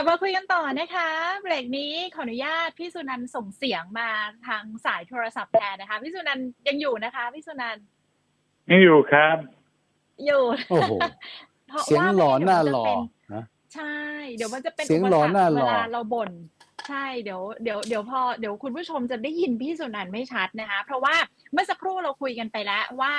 ลับมาคุยกันต่อนะคะเบรกนี้ขออนุญาตพี่สุนันท์ส่งเสียงมาทางสายโทรศัพท์แทนนะคะ พี่สุนันท์ยังอยู่นะคะพี่สุนันท์ยังอยู่ครับ อยู่โอ้โหพราะเสียงว่าหล่อไม่หน้าเดี๋ยวหล่อมัจะเป็นนะใช่ เดี๋ยวมันจะเป็นเสียงหล่อปสรรคหน้าหล่อเวลาเราบ่นใช่เดี๋ยวเดี๋ยวเดี๋ยวพอเดี๋ยวคุณผู้ชมจะได้ยินพี่สุนันท์ไม่ชัดนะคะ เพราะว่าเมื่อสักครู่เราคุยกันไปแล้วว่า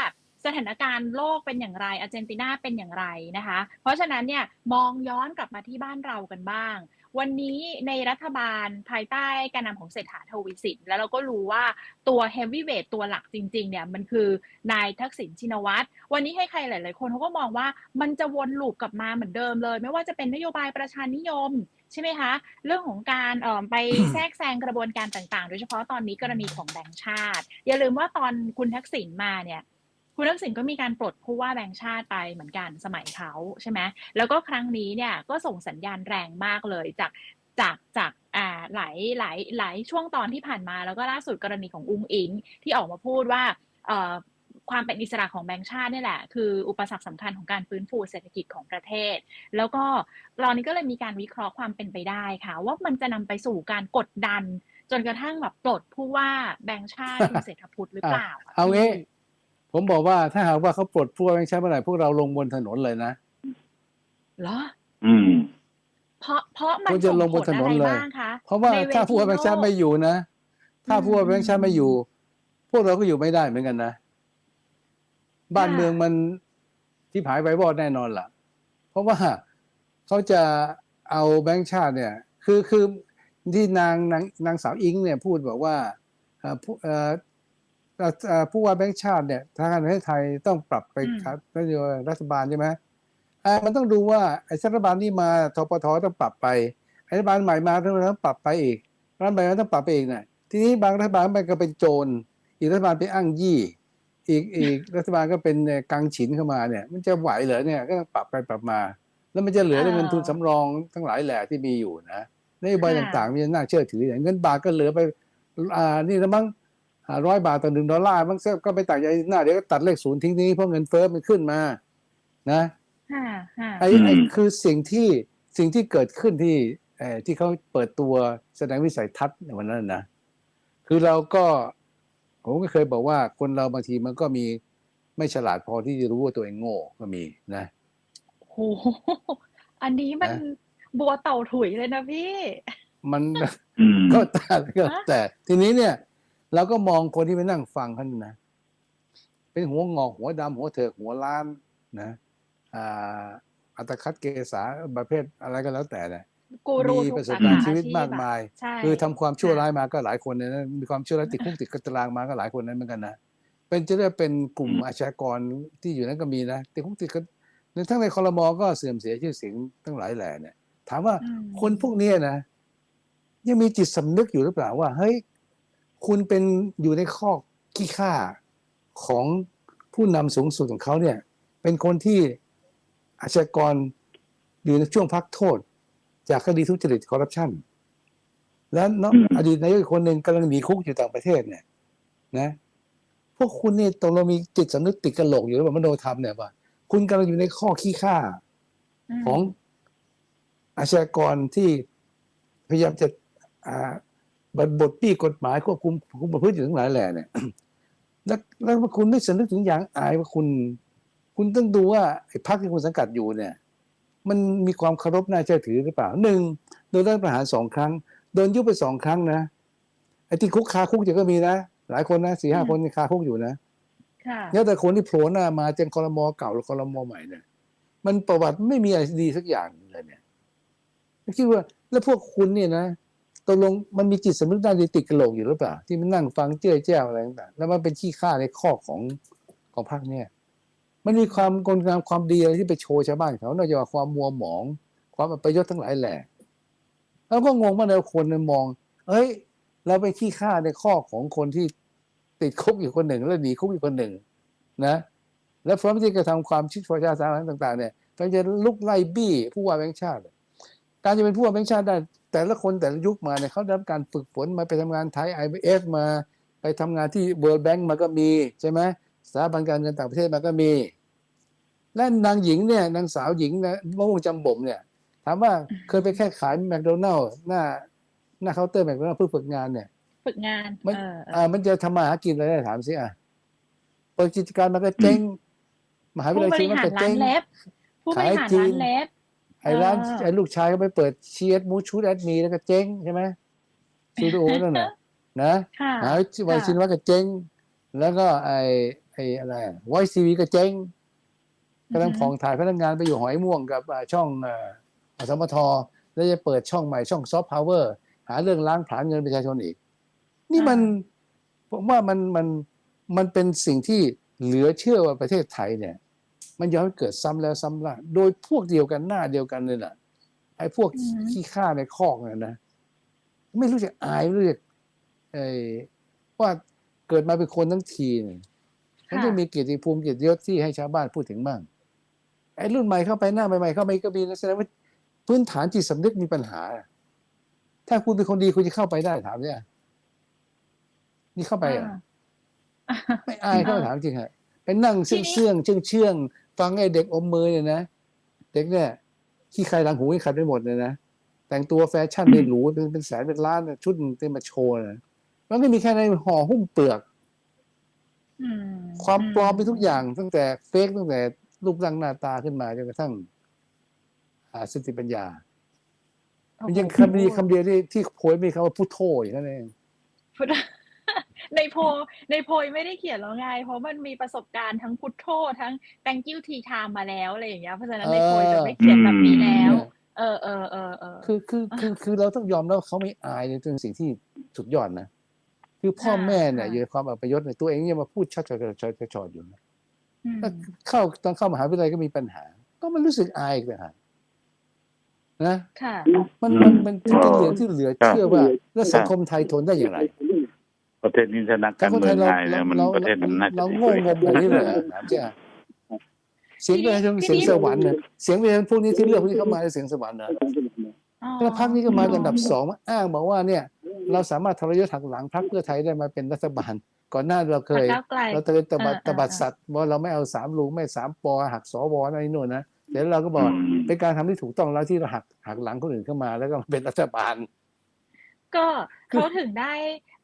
สถานการณ์โลกเป็นอย่างไรอาร์เจนตินาเป็นอย่างไรนะคะ เพราะฉะนั้นเนี่ยมองย้อนกลับมาที่บ้านเรากันบ้าง วันนี้ในรัฐบาลภายใต้การนำของเศรษฐาทวีสินแล้วเราก็รู้ว่าตัวเฮฟวีเวทตัวหลักจริง ๆ เนี่ยมันคือนายทักษิณชินวัตร วันนี้ให้ใครหลาย ๆ คนเขาก็มองว่ามันจะวนลูปกลับมาเหมือนเดิมเลย ไม่ว่าจะเป็นนโยบายประชานิยมใช่ไหมคะ เรื่องของการออไปแทรกแซงกระบวนการต่างๆ โดยเฉพาะตอนนี้กรณีของแบงก์ชาติ อย่าลืมว่าตอนคุณทักษิณมาเนี่ย คุณทักษิณก็มีการปลดผู้ว่าแบงก์ชาติไปเหมือนกันสมัยเขาใช่ไหมแล้วก็ครั้งนี้เนี่ยก็ส่งสัญญาณแรงมากเลยจากจากจากอ่าหลายหลายหลายช่วงตอนที่ผ่านมา แล้วก็ล่าสุดกรณีของอุ้งอิงที่ออกมาพูดว่าเอ่อความเป็นอิสระของแบงก์ชาตินี่แหละ คืออุปสรรคสำคัญของการฟื้นฟูเศรษฐกิจของประเทศ แล้วก็ตอนนี้ก็เลยมีการวิเคราะห์ความเป็นไปได้ค่ะ ว่ามันจะนำไปสู่การกดดัน จนกระทั่งแบบปลดผู้ว่าแบงก์ชาติคุณเศรษฐพุทธหรือเปล่า เอางี้ ผมบอกว่าถ้าหากว่าเขาปลดพวกแบงค์ชาติเมื่อไหร่พวกเราลงบนถนนเลยนะเหรอ อืม เพราะเพราะมันควรจะส่งลงผบลนถนอะนไรเลย บ้างคะเพราะว่าในวถ้าผู้ว่าแบงค์ชาติไม่อยู่นะถ้าผู้ว่าแบงค์ชาติไม่อยู่ พวกเราก็อยู่ไม่ได้เหมือนกันนะ บ้านเมืองมันที่ผายไปวอดแน่นอนล่ะ เพราะว่าเขาจะเอาแบงค์ชาติเนี่ย คือคือที่นางนางนางสาวอิงเนี่ยพูดบอกว่าเอ่อผู้เอ่อเอ่อเอ่อ ผู้ว่าแบงค์ชาติเนี่ยทางการประเทศไทยต้องปรับไปครับนโยบายรัฐบาลใช่ไหมอ่ามันต้องดูว่าไอ้รัฐบาลนี้มาทปทต้องปรับไปไอ้รัฐบาลใหม่มาต้องปรับไปอีกรัฐบาลใหม่ต้องปรับไปอีกน่ะทีนี้บางรัฐบาลมันก็เป็นโจรอีกรัฐบาลเป็นอ้างยี่ อีกอีกรัฐบาลก็เป็นเนี่ยกังฉินเข้ามาเนี่ย มันจะไหวเหรอเนี่ยก็ต้องปรับไปปรับมา แล้วมันจะเหลือแต่เงินทุนสำรองทั้งหลายแหล่ที่มีอยู่นะนโยบายต่างๆมันจะน่าเชื่อถืออย่างเงินบาทก็เหลือไปอ่านี่แล้วมั้ง ร้อยบาทต่อหนึ่งดอลลาร์มั้งก็ไปตัดใจหน้าเดี๋ยวก็ตัดเลขศูนย์ทิ้งนี้เพราะเงินเฟ้อมันขึ้นมา นะค่ะค่ะไอ้อืมไอ้คือสิ่งที่สิ่งที่เกิดขึ้นที่เอ่อที่เขาเปิดตัวแสดงวิสัยทัศน์ในวันนั้นนะคือเราก็ผมก็เคยบอกว่าคนเราบางทีมันก็มีไม่ฉลาดพอที่จะรู้ว่าตัวเองโง่ก็มีนะโอ้โหอันนี้มันนะบัวเต่าถุยเลยนะพี่ มันอืมก็แต่ก็ฮะแต่ทีนี้เนี่ย เราก็มองคนที่ไปนั่งฟังเขานะเป็นหัวงอกหัวดำหัวเถิกหัวล้านนะอ่าอัตคัดเกษาประเภทอะไรก็แล้วแต่เนี่ยกูรูมีทุกประสสาบการขาณ์ชีวิตอาชีพมากมายอะใช่คือทำความชั่วค่ะร้ายมาก็หลายคนเลยนะมีความชั่วร้ายติดคุกติดตารางมาก็หลายคนนั้นเหมือนกันนะเป็นจะเรียกเป็นกลุ่มอืมอาชญากรที่อยู่นั้นก็มีนะติดคุกติดกันทั้งในคอรมอก็เสื่อมเสียชื่อเสียงทั้งหลายแหล่เนี่ย ถามว่าอืมคนพวกเนี้ยนะยังมีจิตสำนึกอยู่หรือเปล่าว่าเฮ้ย คุณเป็นอยู่ในข้อขี้ข้าของผู้นำสูงสุดของเขาเนี่ย เป็นคนที่อาชญากรอยู่ในช่วงพักโทษ จากคดีทุจริตคอร์รัปชันและเนาะอืมอดีตนายกอีกคนหนึ่งกำลังหนีคุกอยู่ต่างประเทศเนี่ย นะ พวกคุณนี่ตกลงมีจิตสำนึกติดกระโหลกอยู่หรือเปล่ามโนธรรมเนี่ยว่าคุณกำลังอยู่ในข้อขี้ข้ามของอาชญากรที่พยายามจะอ่า บทบทปี้กฎหมายควบคุมคุมประพฤติอยู่ทั้งหลายแหล่เนี่ยแล้วแล้วคุณไม่สำนึกถึงอย่างอายว่าคุณ คุณต้องดูว่าไอ้พรรคที่คุณสังกัดอยู่เนี่ย มันมีความเคารพน่าเชื่อถือหรือเปล่าหนึ่งโดนรัฐประหารสองครั้งโดนยุบไปสองครั้งนะไอ้ที่คุกคาคุกอยู่ก็มีนะหลายคนนะสี่ห้าคนคาคุกอยู่นะค่ะแล้วแต่คนที่โผล่หน้ามาจากคอรมอเก่าหรือคอรมอใหม่เนี่ยมันประวัติไม่มีอะไรดีสักอย่างเลยเนี่ยคิดว่า แล้วพวกคุณเนี่ยนะต กลงมันมีจิตสำนึกด้านดีติดกระโหลกอยู่หรือเปล่า ที่มันนั่งฟังเจ้ยแจ้วอะไรต่างๆแล้วมันเป็นขี้ข้าในข้อของของพรรคเนี่ย มันมีความกลงามความดีอะไรที่ไปโชว์ชาวบ้านเขานอกจากความมัวหมอง ความอัปยศทั้งหลายแหล่แล้วก็งงว่าแนวคนเนี่ยมอง เอ้ย เราไปขี้ข้าในข้อของคนที่ติดคุกอยู่คนหนึ่ง แล้วหนีคุกอีกคนหนึ่ง นะ และพร้อมที่จะทำความชิดประชาสาธารณต่าง ๆ เนี่ยก็จะลุกไล่บี้ผู้ว่าแบงค์ชาติ การจะเป็นผู้ว่าแบงค์ชาติได้ แต่ละคนแต่ละยุคมาเนี่ยเขาได้รับการฝึกฝนมาไปทำงานไทย IMF มาไปทำงานที่ World Bank มาก็มีใช่ไหมสถาบันการเงินต่างประเทศมาก็มี และนางหญิงเนี่ยนางสาวหญิงนะมะม่วงจำบ่มเนี่ย ถามว่าเคยไปแค่ขายแมคโดนัลล์หน้าหน้าเคาน์เตอร์แมคโดนัลล์เพื่อฝึกงานเนี่ย ฝึกงานมันเออเอออ่า มันจะทำมาหากินอะไรได้ถามสิอะเปิดกิจการมันก็เจ๊งมหาวิทผู้ยาลัยบชีริมันหารก็ร้าเจ๊นงเล็บผู้บริหารขายจริร้างนเล็บ ไอ้ร้านเออไอ้ลูกชายก็ไปเปิดเชียร์มูชูดแอดมีแล้วก็เจ๊งใช่ไหมซูดูโอนั่นน่ะนะค่ะหาไวซินว่าก็เจ๊งแล้วก็ไอ้ไอ้อะไรไวซีวีก็เจ๊งกำลังผ่องถ่ายพนักงานไปอยู่หอยม่วงกับอ่าช่องเอ่ออสมทแล้วจะเปิดช่องใหม่ช่องซอฟต์พาวเวอร์หาเรื่องล้างผลาญเงินประชาชนอีก นี่มันผมว่ามันมันมันเป็นสิ่งที่เหลือเชื่อว่าประเทศไทยเนี่ย มันย้อนเกิดซ้ำแล้วซ้ำเล่าโดยพวกเดียวกันหน้าเดียวกันเลยน่ะไอ้พวกอืมขี้ข้าในคอกเนี่ยนะไม่รู้จะอายไม่รู้จะไอ้ว่าเกิดมาเป็นคนทั้งทีเนี่ยมันต้องมีเกียรติภูมิเกียรติยศที่ให้ชาวบ้านพูดถึงบ้างไอ้รุ่นใหม่เข้าไปหน้าใหม่ๆเข้าไปก็มีนะแสดงว่าพื้นฐานจิตสำนึกมีปัญหา ถ้าคุณเป็นคนดีคุณจะเข้าไปได้ถามเนี่ยนี่เข้าไปอะอ่าไม่อายเขาเออถามจริงฮะไปนั่งทีเชื่องนี้เชื่องเชื่องเชื่อง ฟังไอ้เด็กอมมือเนี่ยนะเด็กเนี่ยขี้ใครหลังหูขี้ใครไปหมดเลยนะแต่งตัวแฟชั่นเนี่ยหรูเป็นเป็นแสนเป็นล้านน่ะชุดเต็มมาโชว์นะแล้วก็มีแค่ในห่อหุ้มเปลือกอืมความปลอมไปทุกอย่าง ตั้งแต่เฟกตั้งแต่รูปร่างหน้าตาขึ้นมาจนกระทั่งอ่าสติปัญญาโอ้โหมันยังคำดีคำเดียวที่ที่โพยมีคำว่าพุทโธอย่างนั้นเองพุทธ ในโพลในโพยไม่ได้เขียนแล้วไง เพราะมันมีประสบการณ์ทั้งพุทโธทั้ง thank you tea time มาแล้วอะไรอย่างเงี้ยเพราะฉะนั้นในโพยจะไม่เขียนแบบนี้แล้ว เออเออเออเออคือคือคือคือเราต้องยอมแล้วาเขาไม่อายในเป็นสิ่งที่สุดยอดนะคือพ่อค่ะแม่เนี่ยค่ะอยู่ในความอัปยศในยตัวเองยังมาพูดชัดชอดชอดชอดอยู่นะอืมแล้วเข้าตอนเข้ามหาวิทยาลัยก็มีปัญหา ก็มันรู้สึกอายอีกต่างหากนะค่ะมันมันมันเป็นเรื่องที่เหลือเชื่อว่า แล้วสังคมไทยทนได้อย่างไร ประเทศนี้ถ้านักสักางรคมเมืไทองยเราไทยเนี่ยมันเราประเทศมันน่าจะเราโง่งมแบบนี้เลยเหรอถามเจ้าเสียงประชาชนเสียงสวรรค์เนี่ยเสียงประชาชนพวกนี้ที่เลือกพวกนี้เข้ามาในเสียงสวรรค์นะอ๋อแล้วพรรคนี้ก็มาอันดับสองมาอ้างบอกว่าเนี่ย เราสามารถทรยศหักหลังพรรคเพื่อไทยได้มาเป็นรัฐบาล ก่อนหน้าเราเคยพรรคก้าวไกลเราเคยตบัดเออเออตบัดสัตว์ว่าเราไม่เอาสามลุงไม่สามปอหักสวอะไรนู่นนะเดี๋ยวเราก็บอกอืมเป็นการทำที่ถูกต้องแล้วที่เราหักหักหลังคนอื่นเข้ามาแล้วก็มาเป็นรัฐบาล ก็ เขาถึงได้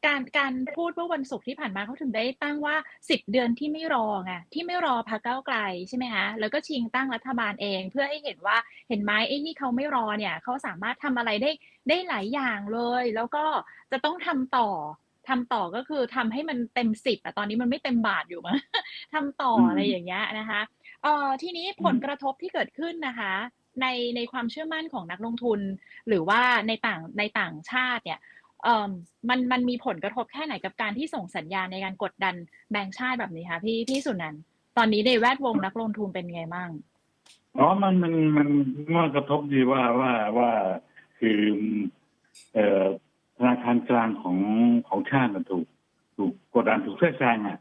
การการพูดเมื่อวันศุกร์ที่ผ่านมาเขาถึงได้ตั้งว่าสิบเดือนที่ไม่รอไงที่ไม่รอพรรคก้าไกลใช่ไหมคะแล้วก็ชิงตั้งรัฐบาลเอง เพื่อให้เห็นว่าเห็นไหมไอ้ที่เขาไม่รอเนี่ยเขาสามารถทำอะไรได้ได้หลายอย่างเลย แล้วก็จะต้องทำต่อทำต่อก็คือทำให้มันเต็มสิบอะตอนนี้มันไม่เต็มบาทอยู่มั้งทำต่ออะไรอย่างเงี้ยนะคะเอ่อทีนี้ผลกระทบที่เกิดขึ้นนะคะในในความเชื่อมั่นของนักลงทุน หรือว่าในต่างในต่างชาติเนี่ย มันมันมีผลกระทบแค่ไหนกับการที่ส่งสัญญาณในการกดดันแบงก์ชาติแบบนี้คะพี่พี่สุนันท์ตอนนี้ในแวดวงนักลงทุนเป็นไงบ้างอ๋อมันมันมันมันกระทบดีว่าว่าว่าคือเอ่อธนาคารกลางของของชาติมันถูก ถูกกดดันถูกแทรกแซงอะ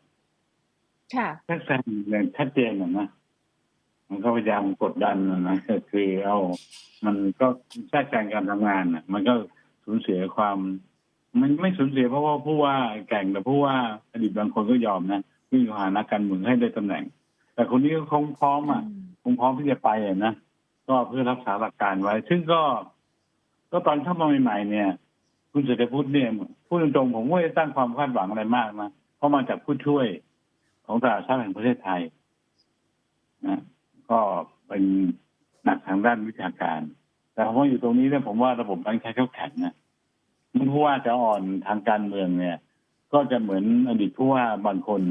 ค่ะแทรกแซงอย่างชัดเจนอะนะมันก็พยายามกดดันอะนะก็คือเอา มันก็แทรกแซงการทำงานอะ มันก็สูญเสียความ มันไม่สูญเสียเพราะว่าผู้ว่าแก่งแต่ผู้ว่าอดีตบางคนก็ยอมนะวิ่งเข้าหานักการเมืองให้ได้ตำแหน่ง แต่คนนี้ก็คงพร้อมอะคงพร้อมที่จะไปอะนะก็เพื่อรักษาหลักการไว้ ซึ่งก็ ก็ตอนเข้ามาใหม่ๆเนี่ย คุณเศรษฐพุทธเนี่ยพูดตรงๆผมไม่ได้ตั้งความคาดหวังอะไรมากนะเพราะมาจากผู้ช่วยของตลาดชาติแห่งประเทศไทยนะก็เป็นหนักทางด้านวิชาการ แต่ผมว่าอยู่ตรงนี้เนี่ยผมว่าระบบแบงค์ชาติเขาแข็งนะ มันผู้ว่าจะอ่อนทางการเมืองเนี่ย ก็จะเหมือนอดีตผู้ว่าบางคน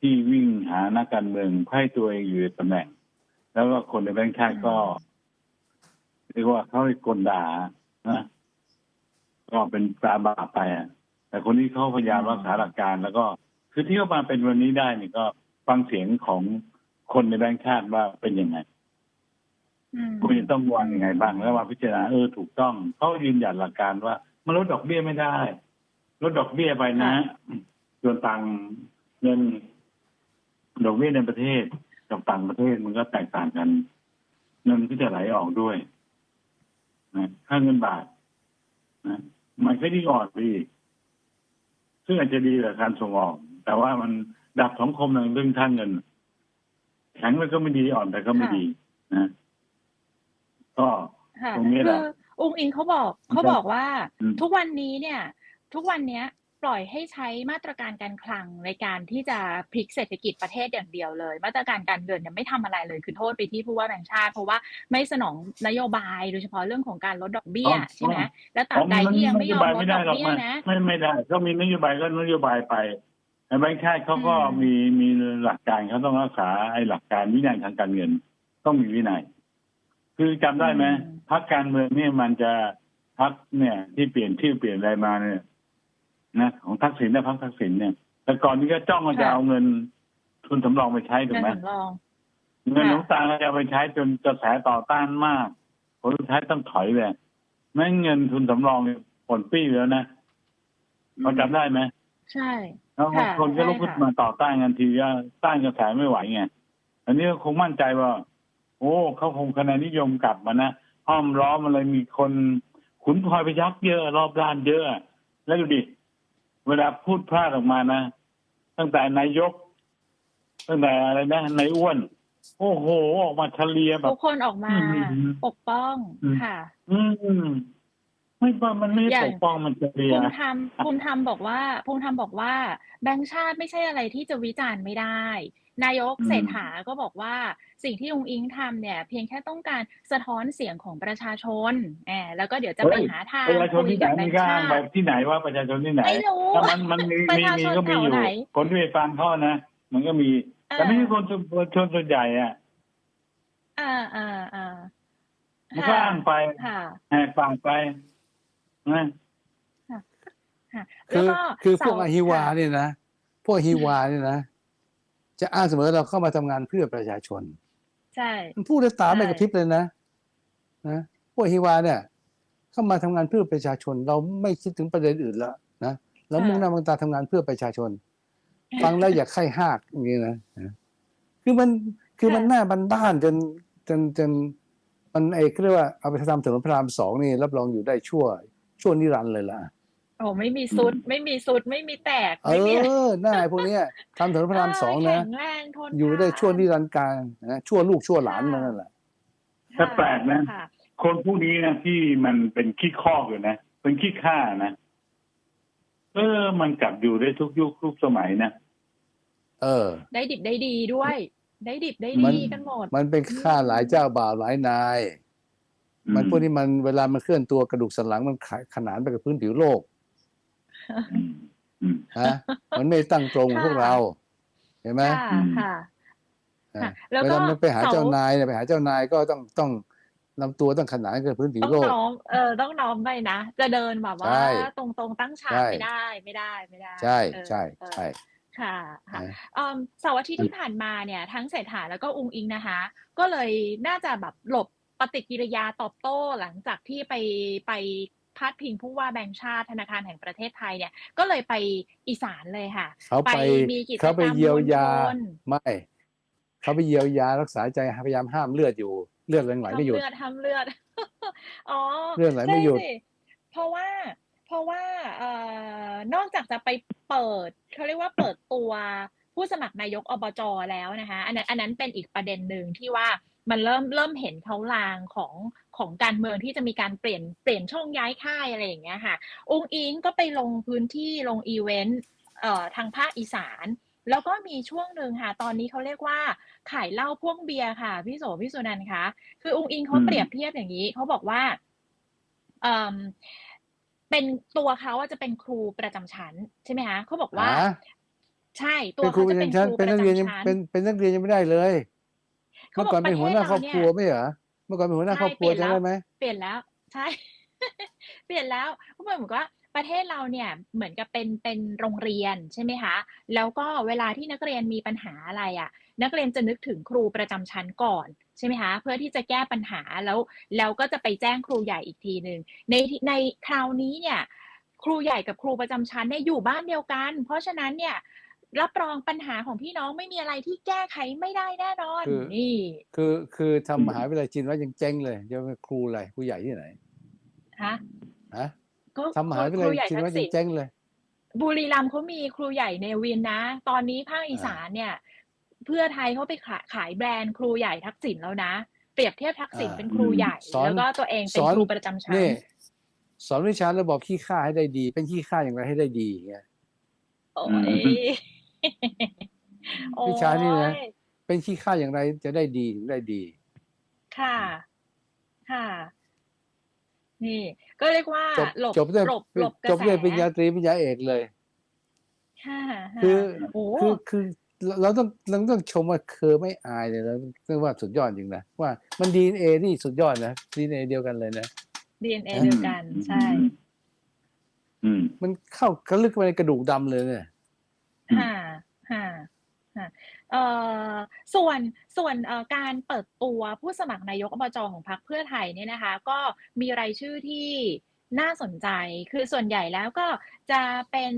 ที่วิ่งหานักการเมืองเพื่อให้ตัวเองอยู่ในตำแหน่ง แล้วก็คนในแบงค์ชาติก็เรียกว่าเขาให้กลด่านะก็เป็นตาบาปไปอะแต่คนนี้เขาพยายามรักษาหลักการ แล้วก็คือที่เขามาเป็นวันนี้ได้นี่ก็ฟังเสียงของคนในแบงค์ชาติว่าเป็นยังไงอืมคุณจะต้องวางยังไงบ้างแล้วมาพิจารณาเออถูกต้องเขายืนหยัดหลักการว่า มันลดดอกเบี้ยไม่ได้ ลดดอกเบี้ยไปนะ ส่วนต่างเงินดอกเบี้ยในประเทศกับต่างประเทศมันก็แตกต่างกัน เงินก็จะไหลออกด้วยนะค่าเงินบาทนะมันก็ยิ่งอ่อนไปอีกซึ่งอาจจะดีกับการส่งออก แต่ว่ามันดับสังคมในเรื่องท่าเงิน แข็งแล้วก็ไม่ดีอ่อนแต่ก็ไม่ดีนะก็ค่ะตรงนี้แหคืละ อองค์อิงเขาบอกมันจะเขาบอกว่าอืมทุกวันนี้เนี่ย ทุกวันเนี้ยปล่อยให้ใช้มาตรการการคลังในการที่จะพลิกเศรษฐกิจประเทศอย่างเดียวเลย มาตรการการเงินเนี่ยไม่ทำอะไรเลยคือโทษไปที่ผู้ว่าแบงค์ชาติ เพราะว่าไม่สนองนโยบายโดยเฉพาะเรื่องของการลดดอกเบี้ยอ๋อใช่ไหมและตราบใดที่ยังไม่ยอมลดดอกเบี้ยนะไม่ไม่ได้ก็มีนโยบายก็นโยบายไปแต่แบงค์ชาติเขาก็อืมมีมีหลักการเขาต้องรักษาไอ้หลักการวินัยทางการเงินต้องมีวินัย คือจำได้ไหมพักการเมืองเนี่ยมันจะพักเนี่ย ที่เปลี่ยนชื่อเปลี่ยนอะไรมาเนี่ย นะ ของทักษิณนะพักทักษิณเนี่ย แต่ก่อนนี้ก็จ้องมันจะเอาเงินทุนสำรองไปใช้ถูเงิกนไหมสำรองเงินหลวงตาก็จะเอาไปใช้จนกระแสต่อต้านมากผลสุดท้ายต้องถอยไปแม้เงินทุนสำรองเนี่ยผลปี้แล้วนะเราจำได้ไหมใช่แล้วค่ะคนก็ลุกขึ้นใช่ค่ะมาต่อต้านกันทีว่าต้านกระแสไม่ไหวไงอันนี้ก็คงมั่นใจว่า โอ้เขาคงคะแนนนิยมกลับมานะห้อมล้อมมันเลยมีคนขุนพลอยไปยักเยอะรอบด้านเยอะ แล้วดูดิ เวลาพูดพลาดออกมานะ ตั้งแต่นายก ตั้งแต่อะไรนะนายอ้วน โอ้โห ออกมาเฉลียแบทุบกคนออกมาอืมปกป้องอืมค่ะ อืมไม่ว่ามันไม่อย่างปกป้องมันเฉลียภูมิธรรมภูมิธรรมบอกว่าภูมิธรรมบอกว่า แบงค์ชาติไม่ใช่อะไรที่จะวิจารณ์ไม่ได้ นายกอืมเศรษฐาก็บอกว่าสิ่งที่ลุงอิงทำเนี่ย เพียงแค่ต้องการสะท้อนเสียงของประชาชนแอบแล้วก็เดี๋ยวจะไปหาทางประชาชนคุยที่ไหนกับแบมีงค์กล้าชางไปติที่ไหนว่าประชาชนที่ไหนไม่รู้แต่มันมันมีประมีชามีชนก็มีอยู่แถวไหนคนที่ไปฟังเขานะ มันก็มี แต่ไม่ใช่คนคนชนส่วนใหญ่อะอ่าอ่าอ่ามันก็อ้างไปค่ะแหกปากไปนะค่ะคืแล้วอก็คือพวกเสาอหิวาค่ะเนี่ยนะพวกอหิวาเนี่ยนะ จะอ้างเสมอเราเข้ามาทำงานเพื่อประชาชน ใช่มันพูดด้วยตาใช่ไม่กระพริบเลยนะนะพวกอหิวาเนี่ย เข้ามาทำงานเพื่อประชาชน เราไม่คิดถึงประเด็นอื่นแล้วนะเรามุ่งหน้ามุ่งตาทำงานเพื่อประชาชน ฟังแล้วอยากไข้หากอย่างนี้นะนะคือมันคือมันหน้าบันบ้านๆจนจนจนมันไอ้เรียกว่าเอาไปทำถนนพระรามสองนี่รับรองอยู่ได้ชั่ว ชั่วนิรันดร์เลยล่ะโอ้ไม่มีซุดไม่มีซุดไม่มีแตกเอไม่มีอหน้าไอ้พวกเนี้ยทำถนนพระรามสองนะแข็งแรงทนอยู่ได้ทานชั่วนิรันดร์การนะชั่วลูกชั่วหลานมันนั่นแหละ แต่แปลกนะ ค่คนผู้นี้นะที่มันเป็นขี้ข้อกอยู่นะ เป็นขี้ข้านะ เออ มันกลับอยู่ได้ทุกยุคทุกสมัยนะ เออ ได้ดิบได้ดีด้วย ได้ดิบได้มัน ดีกันหมด มันเป็นฆ่าหลายเจ้าบ่าวหลายนาย มันพวกนี้มันเวลามันเคลื่อนตัวกระดูกสันหลังมันขขนานไปกับพื้นผิวโลกอืมอืม ฮะมันไม่ตั้งตรงเหมือนพวกเราเห็นไหมค่ะอืมค่ะอะค่ะแล้วเวก็ลามันไปหาเสาเจ้านายเนี่ยไปหาเจ้านายก็ต้องต้องลำตัวต้องขนานกับพื้นผิวต้องโลกน้อมเออต้องน้อมไปนะจะเดินแบบว่าใช่ตรงตรงๆตั้งฉากใช่ไม่ได้ไม่ได้ไม่ได้ ใช่เออใช่เออใช่ค่ะค่ะนะเอิ่มเสาร์อาทิตย์ที่ผ่านมาเนี่ย ทั้งเศรษฐาแล้วก็อุงอิงนะคะ ก็เลยน่าจะแบบหลบปฏิกิริยาตอบโต้หลังจากที่ไปไป พาดพิงผู้ว่าแบงค์ชาติธนาคารแห่งประเทศไทยเนี่ย ก็เลยไปอีสานเลยค่ะ เขาไปมีกิจกรเขารมไปเยียวยามวลชนไม่เขาไปเยียวยารักษาใจพยายามห้ามเลือดอยู่เลือดไหลไม่หยุดทำเลือดทำเลือดอ๋อเลือดไหลไม่หยุดใช่สิเพราะว่าเพราะว่าเอ่อนอกจากจะไปเปิดเขาเรียกว่าเปิดตัวผู้สมัครนายกอบจแล้วนะคะ อันนั้นอันนั้นเป็นอีกประเด็นหนึ่งที่ว่า มันเริ่มเริ่มเห็นเขาลางของของการเมืองที่จะมีการเปลี่ยนเปลี่ยนช่องย้ายค่ายอะไรอย่างเงี้ยค่ะ องค์อิงก็ไปลงพื้นที่ลงอีเวนต์เอ่อทางภาคอีสาน แล้วก็มีช่วงหนึ่งค่ะ ตอนนี้เขาเรียกว่าขายเหล้าพ่วงเบียร์ค่ะ พี่โสพี่สุนันท์คะคือองค์อิงเขาอืมเปรียบเทียบอย่างนี้เขาบอกว่าเอ่มเป็นตัวเขาอะจะเป็นครูประจำชั้นใช่ไหมคะเขาบอกว่าฮะใช่ตัวเป็นครูเขาประจะเป็นจำชั้นครูปเป็นระนักเรียนยังจำชั้นเป็นเป็นนักเรียนยังไม่ได้เลย เขาเมื่อก่อนเป็นหัวหน้าครอบครัวประเทศเราเนี่ยไม่เหรอเมื่อก่อนเป็นหัวหน้าใช่ครอบครัวเปลี่ยนจำแล้วได้ไหมเปลี่ยนแล้วใช่เปลี่ยนแล้วเขาบอกว่าประเทศเราเนี่ยเหมือนกับเป็นเป็นโรงเรียนใช่ไหมคะแล้วก็เวลาที่นักเรียนมีปัญหาอะไรอะ นักเรียนจะนึกถึงครูประจำชั้นก่อนใช่ไหมคะเพื่อที่จะแก้ปัญหาแล้วแล้วก็จะไปแจ้งครูใหญ่อีกทีหนึ่งในในคราวนี้เนี่ยครูใหญ่กับครูประจำชั้นเนี่ยอยู่บ้านเดียวกัน เพราะฉะนั้นเนี่ย รับรองปัญหาของพี่น้องไม่มีอะไรที่แก้ไขไม่ได้แน่นอนคือนี่คือคือทำมหาวิทยาลัยจีนแล้วยังเจ๊งเลยจะเป็นครูอะไรครูใหญ่ที่ไหนฮะฮะก็ทำมหาวิทยาครูลัยใหญ่จีนทัแล้วกษิยังณเจ๊งเลย บุรีรัมย์เขามีครูใหญ่เนวินนะ ตอนนี้ภาคอีสานเนี่ย เพื่อไทยเขาไปขายขายแบรนด์ครูใหญ่ทักษิณแล้วนะเปรียบเทียบทักษิณอ่าเป็นครูใหญ่สอนแล้วก็ตัวเองเป็สนอนครูประจำชั้นนี่สอนวิชาระบบขี้ข้าให้ได้ดี เป็นขี้ข้าอย่างไรให้ได้ดีไงโอ้อืยโอ้ย วิชานี่นะเป็นขี้ข้าอย่างไรจะได้ดีถึงได้ดี ค่ะ ค่ะ นี่ ก็เรียกว่าจบหลบจบด้วยหลบหลบกระจบแสด้วยปริญญาตรีปริญญาเอกเลย ค่ะะคือโอ้คือคือเราต้องเราต้องชมว่าเคอไม่อายเลยแล้วเรียกว่าสุดยอดจริงนะว่ามันดีเอนี่สุดยอดนะดีเอเดียวกันเลยนะ ดีเอ็นเอเดียวกัน ใช่ อืม มันเข้าเขาลึกไปในกระดูกดำเลยเนี่ย อืม ค่ะ ค่ะส่วนส่วนการเปิดตัวผู้สมัครนายกอบจของพรรคเพื่อไทยเนี่ยนะคะ ก็มีรายชื่อที่น่าสนใจคือส่วนใหญ่แล้วก็จะเป็น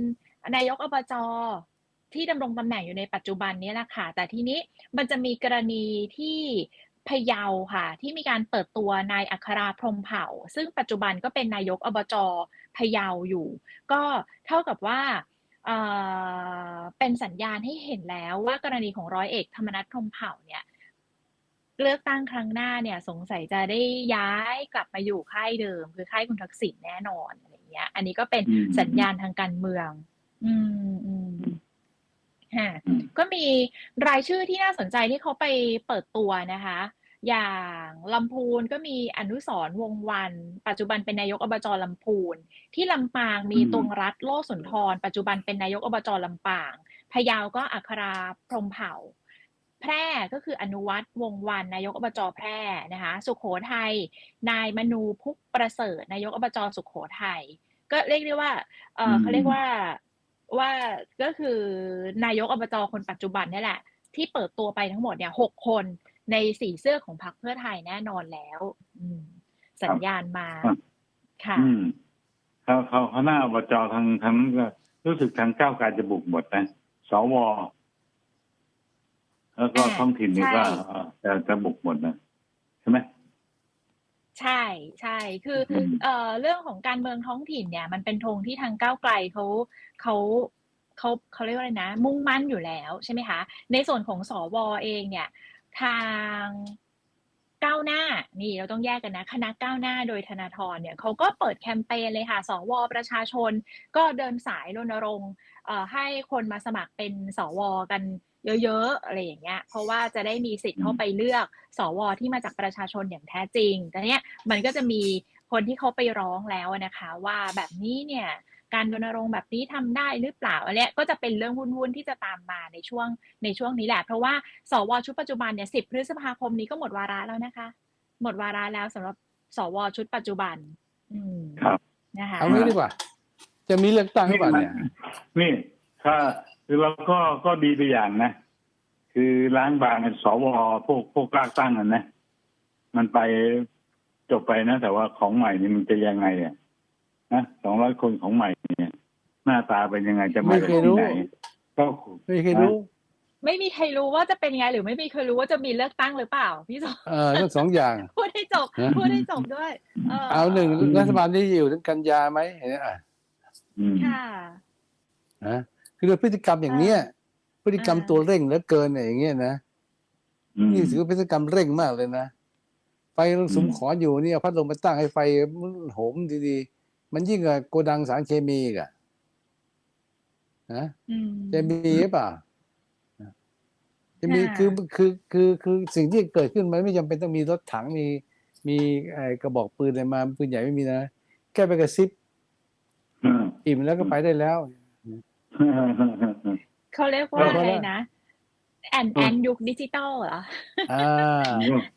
นายกอบจที่ดำรงตำแหน่งอยู่ในปัจจุบันนี้แหละค่ะ แต่ทีนี้มันจะมีกรณีที่พะเยาค่ะ ที่มีการเปิดตัวนายอัคราพรมเผ่า ซึ่งปัจจุบันก็เป็นนายกอบจพะเยาอยู่ ก็เท่ากับว่า เอ่อเป็นสัญญาณให้เห็นแล้วว่ากรณีของร้อยเอกธรรมนัฐพรหมเผ่าเนี่ยเลือกตั้งครั้งหน้าเนี่ยสงสัยจะได้ย้ายกลับมาอยู่ค่ายเดิม คือค่ายคุณทักษิณแน่นอนอะไรเงี้ย อันนี้ก็เป็นอืมสัญญาณทางการเมือง อืมอืมฮะอืมก็มีรายชื่อที่น่าสนใจที่เขาไปเปิดตัวนะคะ อย่างลำพูนก็มีอนุสรณ์วงศ์วัน ปัจจุบันเป็นนายกอบจลำพูน ที่ลำปางมีอืมตวงรัฐโลสุนทร ปัจจุบันเป็นนายกอบจลำปางพะเยาก็อัคราพรหมเผ่า แพร่ก็คืออนุวัตรวงศ์วันนายกอบจแพร่นะคะ สุขโขทัยนายมนูพุกประเสริฐนายกอบจสุขโขทัยก็เรียกได้ว่าเอออืมเขาเรียกว่าว่าก็คือนายกอบจคนปัจจุบันนี่แหละ ที่เปิดตัวไปทั้งหมดเนี่ยหกคน ในสีเสื้อของพรรคเพื่อไทยแน่นอนแล้ว อืม สัญญาณมาครับค่ะอืมเขาเขาเขาหน้าอบจทางทางนั้นก็รู้สึกทางก้าวไกลจะบุกหมดนะสวแล้วก็อ่าท้องถิ่นนี่ใช่ก็เอ่อจะจะบุกหมดนะใช่ไหมใช่ใช่คืออมเอ่อเรื่องของการเมืองท้องถิ่นเนี่ย มันเป็นธงที่ทางก้าวไกลเขาเขาเขาเขาเรียกว่าอะไรนะ มุ่งมั่นอยู่แล้วใช่ไหมคะ ในส่วนของสวเองเนี่ย ทางก้าวหน้านี่เราต้องแยกกันนะ คณะก้าวหน้าโดยธนาธรเนี่ยเขาก็เปิดแคมเปญเลยค่ะสวประชาชน ก็เดินสายรณรงค์ให้คนมาสมัครเป็นสวกันเยอะๆอะไรอย่างเงี้ย เพราะว่าจะได้มีสิทธิ์เข้าไปเลือก สวที่มาจากประชาชนอย่างแท้จริงแต่เนี้ยมันก็จะมีคนที่เขาไปร้องแล้วนะคะ ว่าแบบนี้เนี่ย การรณรงค์แบบนี้ทำได้หรือเปล่าอันเนี้ยก็จะเป็นเรื่องวุ่นๆที่จะตามมาในช่วงในช่วงนี้แหละ เพราะว่าสวชุดปัจจุบันเนี่ยสิบพฤษภาคมนี้ก็หมดวาระแล้วนะคะ หมดวาระแล้วสำหรับสวชุดปัจจุบัน อืมครับนะคะเอางี้ดีกว่า จะมีเลือกตั้งหรือเปล่าเนี่ยนี่ถ้าคือเราก็ก็ดีไปอย่างนะ คือล้างบางสวพวกพวกกล้าตั้งกันนะ มันไปจบไปนะ แต่ว่าของใหม่นี่มันจะยังไงอะ นะสองร้อยคนของใหม่เนี่ย หน้าตาเป็นยังไงจะมาไม่จากเคยที่รู้ไหนก็ไม่เคยรู้ ไม่มีใครรู้ว่าจะเป็นยังไง หรือไม่มีใครรู้ว่าจะมีเลือกตั้งหรือเปล่า พี่สมเออทั้งสองอย่าง พูดให้จบฮะพูดให้จบด้วย เออเอาหนึ่งรัฐบาลนี้อยู่ถึงกันยาไหมเห็นไหมอะอืมค่ะนะคือโดยพฤติกรรมอย่างเนี้ย พฤติกรรมอ่าตัวเร่งเหลือเกินเนี่ยอย่างเงี้ยนะอืมนี่ถือว่าพฤติกรรมเร่งมากเลยนะไฟสุมอืมขออยู่เนี่ยเอาพัดลมไปตั้งให้ไฟมันโหมดีๆ มันยิ่งกว่าโกดังสารเคมีอีกอะนะอืมจะมีหรือเปล่าจะมีค่ะคือคือคือคือสิ่งที่เกิดขึ้นมันไม่จำเป็นต้องมีรถถังมีมีไอ้กระบอกปืนอะไรมาปืนใหญ่ไม่มีนะแค่ไปกระซิบอืมอิ่มแล้วก็ไปได้แล้วเขาเรียกว่าเอออะไรแล้วนะแอนแอนยุคดิจิตอลเหรออ่า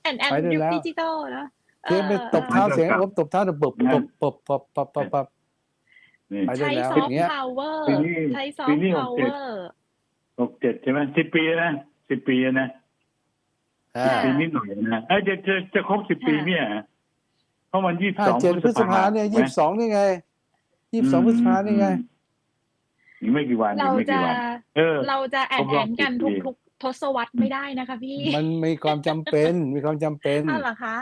แอนแอนไปได้ยุคแล้วดิจิตอลแล้ว เทียบไปตบเท้าเสียงเอออบตบเท้าแต่ปบปบปบปบปบปบปบนี่ไปได้ใช้แล้วซออฟย่างต์เงี้ยพาวเวอร์ปีนี้ใช้ซอฟปีต์นี้หพากวเจ็เวดอร์ หกเจ็ดใช่ไหมสิบปีนะสิบปีนะอ่าค่ะปีนิดหน่อยนะเอ้ยจะจะจะครบสิบปีเนี่ยเพราะมันยี่สิบห้าสองเจ็ดพฤษภาเนี่ยยี่สิบสองนี่ไงยี่สิบสองพฤษภานี่ไง อีกไม่กี่วันอีเรากไม่จะกี่วัน เออ เราจะแอนครบรแออบนกัน10ปีทุกๆ ทศวรรษไม่ได้นะคะ พี่มันมีความจำเป็นมีความจำเป็น อ้าวเหรอคะ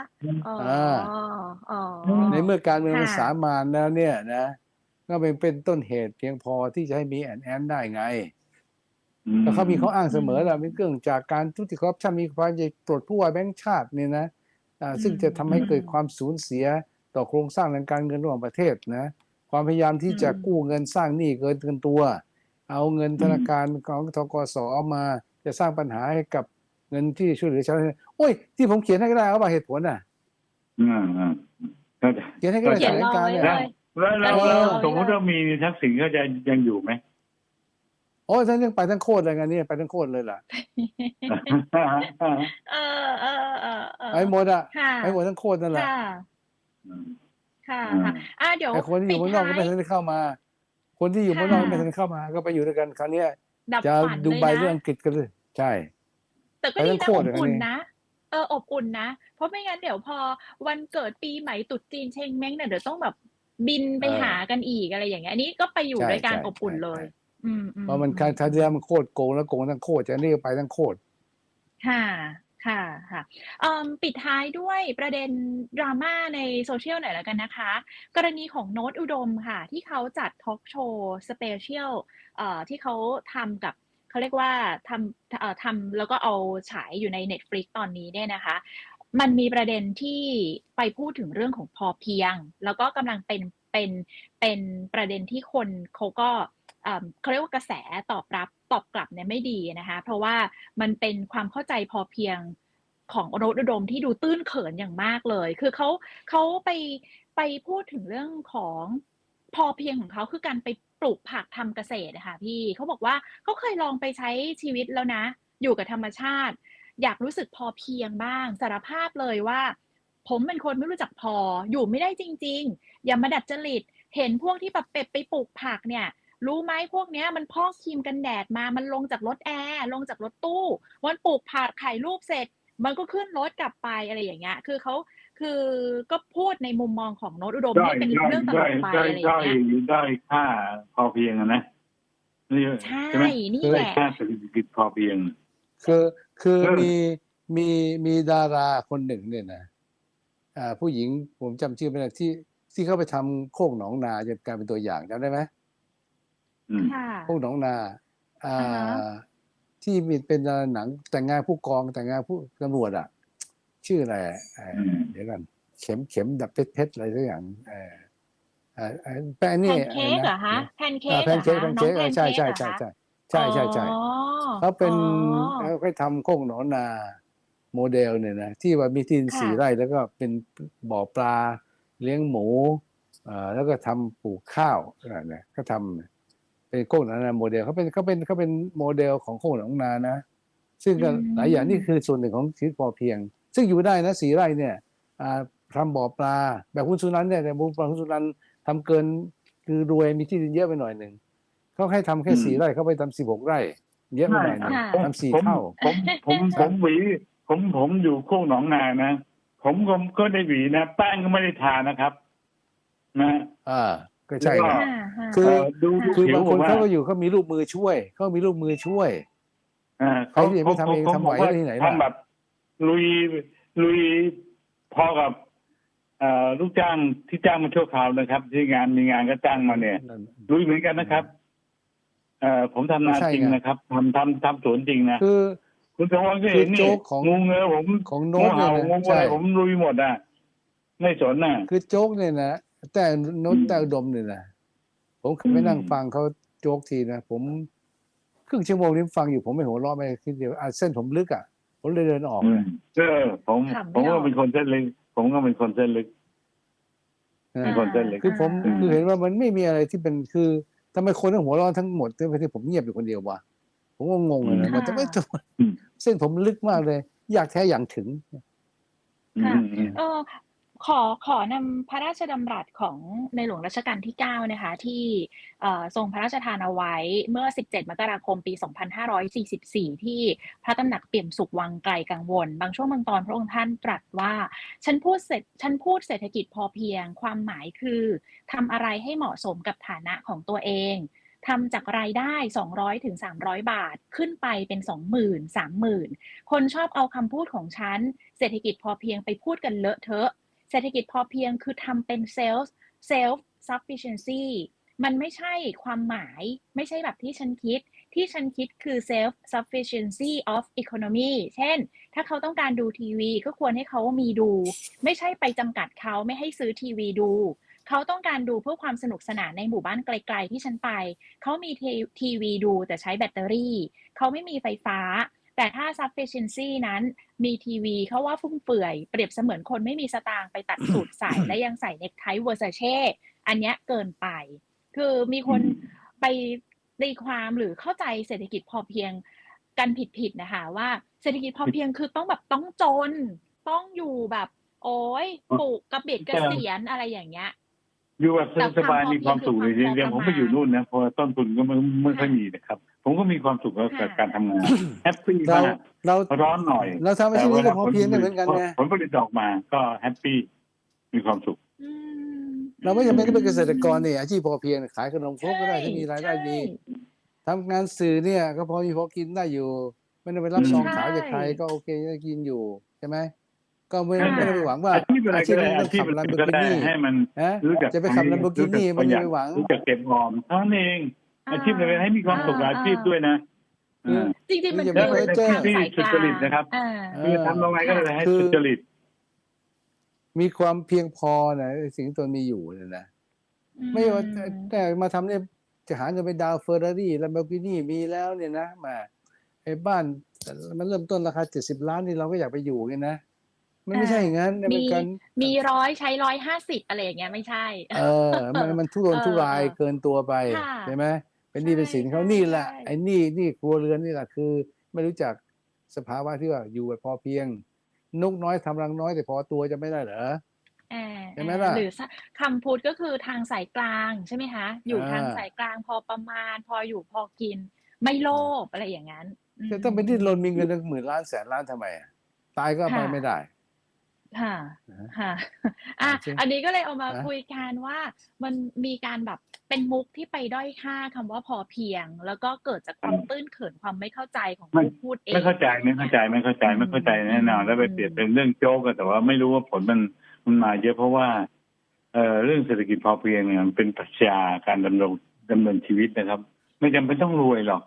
อ๋ออ่าอ๋อในเมื่อการเมืองมันค่ะสามานแล้วเนี่ยนะ ก็เป็นเป็นต้นเหตุเพียงพอที่จะให้มีแอนแอนได้ไงแต่เขามีเขาอ้างเสมอแหละมีเรื่องจากการทุจริตคอร์รัปชันมีความจะปลดผู้ว่าแบงค์ชาติเนี่ยนะอ่าซึ่งจะทำให้เกิดความสูญเสียต่อโครงสร้างทางการเงินระหว่างประเทศนะ ความพยายามที่จะอืมกู้เงินสร้างหนี้เกินเกินตัว เอาเงินธนาคารของทกสมา จะสร้างปัญหาให้กับเงินที่ช่วยเหลือชาวนาโอ้ยที่ผมเขียนให้ก็ได้เอาป่ะเหตุผลน่ะอืมอืมเข้าใจเขียนให้ก็ได้เขียนแถลรงอการไว้เนี่ย เลย แล้วแล้วเออแล้วสมมติว่ามีทักษิณเขาจะยังอยู่ไหม โอ้ยท่านยังไปทั้งโคตรเลยงานนี้ไปทั้งโคตรเลยล่ะเออเออเออเออไอ้หมดอะค่ะไอ้หมดทั้งโคตรนั่นแหละค่ะ ค่ะอืมค่ะอ่าเดี๋ยวไอ้คนที่อยู่เมืองนอกก็ไม่ปิดทัท้าย นได้เข้ามา คนที่อยู่เมืองนอกค่ะไม่ทันได้เข้ามา ก็ไปอยู่ด้วยกันคราวเนี้ย ดับจะฝันดูเลยใบนะเรื่องอังกฤษกันเลยใช่ แต่ก็ไปดีทั้งนะโคอตรบเลยอุ่นอันนี้นะ เอออบอุ่นนะ เพราะไม่งั้นเดี๋ยวพอวันเกิดปีใหม่ตรุษจีนเชงเม้งเนี่ยเดี๋ยวต้องแบบบินไปเออหากันอีกอะไรอย่างเงี้ยอันนี้ก็ไปอยู่ใช่ด้วยการใช่อบอุ่นใช่เลย ใช่ อืมอืมเพราะมันอืครั้งครั้งที่แล้วมันโคตรโกงแล้วโกงทั้งโคตรจะนี่ก็ไปทั้งโคตร ค่ะ ค่ะค่ะเอิ่มปิดท้ายด้วยประเด็นดราม่าในโซเชียลหน่อยแล้วกันนะคะ กรณีของโน้ตอุดมค่ะ ที่เขาจัดทอล์กโชว์สเปเชียลเอ่อที่เขาทำกับเขาเรียกว่าทำเอ่อทำแล้วก็เอาฉายอยู่ใน Netflix ตอนนี้เนี่ยนะคะ มันมีประเด็นที่ไปพูดถึงเรื่องของพอเพียง แล้วก็กำลังเป็นเป็นเป็นประเด็นที่คนเขาก็ เขาเรียกว่ากระแสตอบรับตอบกลับเนี่ยไม่ดีนะคะ เพราะว่ามันเป็นความเข้าใจพอเพียงของโนตอุดมที่ดูตื้นเขินอย่างมากเลย คือเขาเขาไปไปพูดถึงเรื่องของพอเพียงของเขาคือการไปปลูกผักทำเกษตรนะคะพี่เขาบอกว่าเขาเคยลองไปใช้ชีวิตแล้วนะ อยู่กับธรรมชาติ อยากรู้สึกพอเพียงบ้าง สารภาพเลยว่า ผมเป็นคนไม่รู้จักพออยู่ไม่ได้จริง ๆ อย่ามาดัดจริต เห็นพวกที่แบบเป็ดไปปลูกผักเนี่ย รู้ไหมพวกเนี้ยมันพอกครีมกันแดดมา มันลงจากรถแอร์ลงจากรถตู้ วันปลูกผักถ่ายรูปเสร็จ มันก็ขึ้นรถกลับไปอะไรอย่างเงี้ย คือเขาคือก็พูดในมุมมองของโน้ตอุดมด้อให้ยเป็นด้อยเรื่องตลด้อกยไปด้อยอะไรอด้ย่าองยเงี้ยด้อยค่าพอเพียงอะนะนี่ใช่ไหมนี่ด้แหอยละค่าเศรษฐกิจพอเพียง คือคือเออมีมีมีดาราคนหนึ่งเนี่ยนะอ่าผู้หญิงผมจำชื่อไม่ได้ที่ที่เขาไปทำโคกหนองนาจะกลายเป็นตัวอย่างจำได้ไหม อืมค่ะโคกหนองนาอ่าอ่าฮะที่มีเป็นหนังแต่งงานผู้กองแต่งงานผู้ตำรวจอะ ชื่ออะไรอะเอ่ออมเดี๋ยวกัน เข็มเข็มดับเพชรเพชรอะไรสักอย่างเออเอ่อเอ่อแป้งแพนี่นเค้กเหรอคะแพนเค้อ่ากแพเหรนอเค้กคะแพนน้อเค้งกแพเออนใช่เค้กใช่เหรอใช่คะใช่ใช่ใช่ใช่อ๋อเขาเป็นอ๋อเขาไปทำโคกหนองนาโมเดลเนี่ยนะที่ว่ามีที่ดินค่ะสี่ไร่แล้วก็เป็นบ่อปลาเลี้ยงหมูเอ่อแล้วก็ทำปลูกข้าวอะไรเนี่ยเขาทำเป็น โคกหนองนาโมเดลเขาเป็นเขาเป็นเขาเป็นโมเดลของโคกหนองนานะ ซึ่งก็อืมหลายอย่างนี่คือส่วนหนึ่งของชีวิตพอเพียง ซึ่งอยู่ได้นะสี่ไร่เนี่ยอ่าทำบ่อปลา แบบคุณสุนันท์เนี่ยแต่บุญปลาคุณสุนันท์ทำเกินคือรวยมีที่ดินเยอะไปหน่อยหนึ่งเขาให้ทำแค่อืมสี่ไร่เขาไปทำสิบหกไร่ เยอะไปหน่อยหนึ่งค่ะผมทำสี่ผมเท่าผมผมผมหวีผมผมอยู่โค้งหนองนานะ ผมก็ก็ได้หวีนะแป้งก็ไม่ได้ทานะครับ นะอ่า ก็ใช่แล้วก็นะค่ะค่ะคือเอ่อดูดูคือผิวบางผคนมว่าเขาก็อยู่เขามีลูกมือช่วยเขามีลูกมือช่วยอ่าใครที่ไม่ทำเองทำไหวได้ที่ไหนล่ะทำแบบลุยลุยพอกับเอ่อลูกจ้างที่จ้างมาชั่วคราวนะครับ ที่งานมีงานก็จ้างมาเนี่ยนั่นลุยเหมือนกันนะครับเอ่อผมทำนาใช่จริงไงนะครับทำทำทำสวนจริงนะคือคุณสมพรก็เห็นคือนี่โจ๊กของงูเงือผมของงูโน้ตเนี่เห่ายงูนะอะไรใช่ผมลุยหมดอะไม่สนน่ะ คือโจ๊กเนี่ยนะ แต่โน้ตอืมแต่อุดมเนี่ยนะผมเคยไปนั่งฟังเขาโจ๊กทีนะผมครึ่งชั่วโมงนี้ฟังอยู่ผมไม่หัวเราะไม่คิดเดียวอะเส้นผมลึกอะผมเลยเดินออกอืเลมยเออผมขำไม่ผมอก็อกเป็นคนเส้นลึกผมก็เป็นคนเส้นลึกนะเป็นคนเส้นเล็กคือผมอ่าคือเห็นว่ามันไม่มีอะไรที่เป็นคือทำไมคนต้องหัวเร้อนทั้งหมดที่ที่ผมเงียบอยู่คนเดียววะผมก็งงเลยนะค่ะว่าทำไมทำไมอืมเส้นผมลึกมากเลย อยากแท้อย่างถึงค่ะอืมอืมเออ ขอขอนำพระราชดำรัสของในหลวงรัชกาลที่ 9 นะคะ ที่ทรงพระราชทานเอาไว้เมื่อ 17 มกราคมปี 2544 ที่พระตำหนักเปี่ยมสุขวังไกลกังวล บางช่วงบางตอนพระองค์ท่านตรัสว่า ฉันพูดเสร็จฉันพูดเศรษฐกิจพอเพียง ความหมายคือทำอะไรให้เหมาะสมกับฐานะของตัวเองทำจากรายได้ 200ถึง300 บาทขึ้นไปเป็น 20,000 30,000 คนชอบเอาคำพูดของฉัน เศรษฐกิจพอเพียงไปพูดกันเลอะเทอะ เศรษฐกิจพอเพียงคือทำเป็น self self sufficiency มันไม่ใช่ความหมายไม่ใช่แบบที่ฉันคิด ที่ฉันคิดคือ self sufficiency of economy เช่น ถ้าเขาต้องการดูทีวี ก็ควรให้เขามีดู ไม่ใช่ไปจำกัดเขาไม่ให้ซื้อทีวีดู เขาต้องการดูเพื่อความสนุกสนานในหมู่บ้านไกล ๆ ที่ฉันไป เขามีทีวีดูแต่ใช้แบตเตอรี่ เขาไม่มีไฟฟ้า แต่ถ้า sufficiency นั้นมีทีวีเขาว่าฟุ่มเฟือย เปรียบเสมือนคนไม่มีสตางค์ไปตัดสูตรใส่และยังใส่เนคไทเวอร์ซาเช่อันเนี้ยเกินไป คือมีคนไปตีความหรือเข้าใจเศรษฐกิจพอเพียงกันผิดๆนะคะว่าเศรษฐกิจพอเพียงคือต้องแบบต้องจน ต้องอยู่แบบ โอ้ยปลูกกระเบียดกระเสียนอะไรอย่างเงี้ยอยู่แบบแต่สบายความๆมีความสุขเลยพอเพียงเดี๋ยวผมคือไปอยู่นู่นนะเพราะต้นทุนก็ไม่ไม่ค่อยมีนะครับ ผมก็มีความสุขกับค่ะการทำงานแฮปปี้เรามากเราร้อนหน่อยเราทำอาชีพนี้ก็พอเพียงกันเหมือนกันไงผลผลิตออกมาก็แฮปปี้มีความสุข อืมเราไม่จำเป็นต้องเป็นเกษตรกรเนี่ยอาชีพพอเพียงขายขนมครกก็ได้ถ้ามีรายได้ดีใช่ทำงานสื่อเนี่ย ก็พอมีพอกินได้อยู่ ไม่ต้องไปรับซองใช่ขาวจากใครก็โอเคได้กินอยู่ใช่ไหมก็ไม่ค่ะไม่ได้ไปหวังว่าอาชีพอะไรก็ได้ต้อาองชีพขับอะไรลัมโบก็กิได้นี่ให้มันนะรู้จักจะไปขับ Lamborghini รู้จักประหยัดมันไม่หวัง รู้จักเก็บออมเท่านั้นเอง อาชีพอะไรให้มีความสุขกับอาชีพด้วยนะอืมอ่าจริงๆมันอย่าคือไปเจอทางสายกลาที่สุจริตนะครับอ่าเอคือทำตรงไหนก็ได้ให้คือสุจริต มีความเพียงพอนะในสิ่งที่ตนมีอยู่เนี่ยนะไม่ว่าแต่แต่มาทำเนี่ยจะหาเงินไปดาวเฟอร์รารี่ลัมโบกินี่มีแล้วเนี่ยนะมาไอ้บ้านมันเริ่มต้นราคาเจ็ดสิบล้านนี่เราก็อยากไปอยู่ไงนะมันไม่ใช่อย่างนั้นเนี่ยมีมันการมีร้อยใช้ร้อยห้าสิบอะไรอย่างเงี้ยไม่ใช่ เออ มันมันทุรนเออทุรายเออเกินตัวไปค่ะใช่ไหม เป็นหนี้เป็นสินเขาใช่นี่แหละใช่ไอ้หนี้หนี้ครัวเรือนนี่แหละคือ ไม่รู้จักสภาวะที่ว่าอยู่แบบพอเพียง นกน้อยทำรังน้อยแต่พอตัวจะไม่ได้เหรออ่าใช่ไหมล่ะหรือคำพูดก็คือทางสายกลางใช่ไหมคะ อยู่อ่าทางสายกลางพอประมาณ พออยู่พอกิน ไม่โลภอะไรอย่างนั้นมจะต้องไปดิ้นรนมีเงินตั้งหมื่นล้านแสนล้านทำไมอะตายก็เอาไปค่ะไม่ได้ ค่ะนะฮะค่ะอะใช่อันนี้ก็เลยเอามานะคุยกันว่ามันมีการแบบเป็นมุกที่ไปด้อยค่าคำว่าพอเพียง แล้วก็เกิดจากความตื้นเขินความไม่เข้าใจของไม่ผู้พูดเองไม่เข้าใจไม่เข้าใจไม่เข้าใจไม่เข้าใจแน่นอนแล้วไปเปรียบเป็นเรื่องโจ๊กอะแต่ว่าไม่รู้ว่าผลมันมันมาเยอะเพราะว่าเอ่อเรื่องเศรษฐกิจพอเพียงเนี่ยมันเป็นปรัชญาการดำรงดำเนินชีวิตนะครับ ไม่จำเป็นต้องรวยหรอก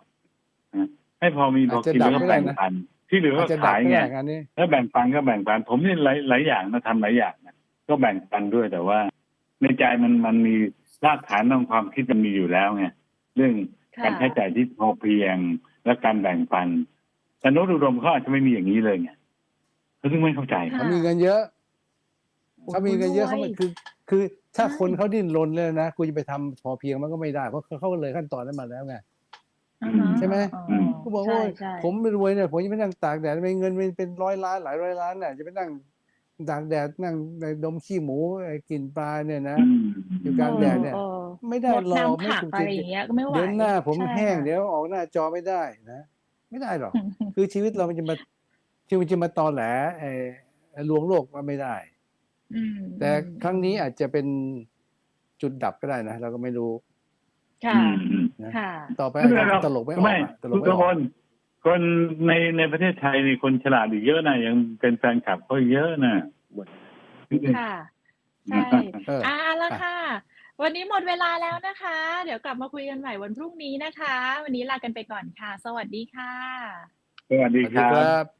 นะให้พอมีพอกินอาจจะดัแล้วบก็ไม่ได้แบ่งนะปัน ที่เหลืออาก็จจะดับขายก็ไงได้งานนี้ถ้าแบ่งปันก็แบ่งปัน ผมนี่หลายหลายอย่างนะทำหลายอย่างนะก็แบ่งปันด้วยแต่ว่า ในใจมันมันมีรากฐานของความคิดมันมีอยู่แล้วไงเรื่องค่ะการใช้จ่ายที่พอเพียงและการแบ่งปันแต่โน้ตอุดมเขาอาจจะไม่มีอย่างนี้เลยไงเขาถึงไม่เข้าใจค่ะเขามีเงินเยอะโอ้เขามีเงินเยอะเขารวไม่คือ คือถ้าใช่คนเขาดิ้นรนเลยนะกูจะไปทำพอเพียงมันก็ไม่ได้เพราะเขาเขาเลยขั้นตอนนั้นมาแล้วไงอ่าฮะใช่ไหมอ๋อ ก็บอกใช่ว่าใช่ผมไม่รวยเนี่ยผมจะไปนั่งตากแดดไม่เงินเป็นเป็นร้อยล้านหลายร้อยล้านน่ะจะไปนั่งตากแดดนั่งในดมขี้หมูไอ้กินปลาเนี่ยนะอืมอยู่กลางแดดเนี่ยออไม่ได้งดหรอกน้ำผักไม่ถูกอะไรจริงอย่างเงี้ยก็ไม่ไหวเดี๋ยวหน้าผมใช่แห้งค่ะเดี๋ยวออกหน้าจอไม่ได้นะ ไม่ได้หรอก คือชีวิตเรามันจะมาชีวิตจะมาตอแหลไอ้ไอ้ลวงโลกมันไม่ได้อืมแต่ครั้งนี้อาจจะเป็นจุดดับก็ได้นะเราก็ไม่รู้ ค่ะอืมอืม นะค่ะต่อไปไม่อาจเป็นไรหรจะอกตลกไม่ออกไม่อะตลทุกกไม่อคอกนคนในในประเทศไทยนี่คนฉลาดอีกเยอะนะยังเป็นแฟนคลับเขาเยอะนะค่ะใช่เอออ่าแล้วค่ะ วันนี้หมดเวลาแล้วนะคะ เดี๋ยวกลับมาคุยกันใหม่วันพรุ่งนี้นะคะ วันนี้ลากันไปก่อนค่ะ สวัสดีค่ะ สวัสดีสวัสคดีรับ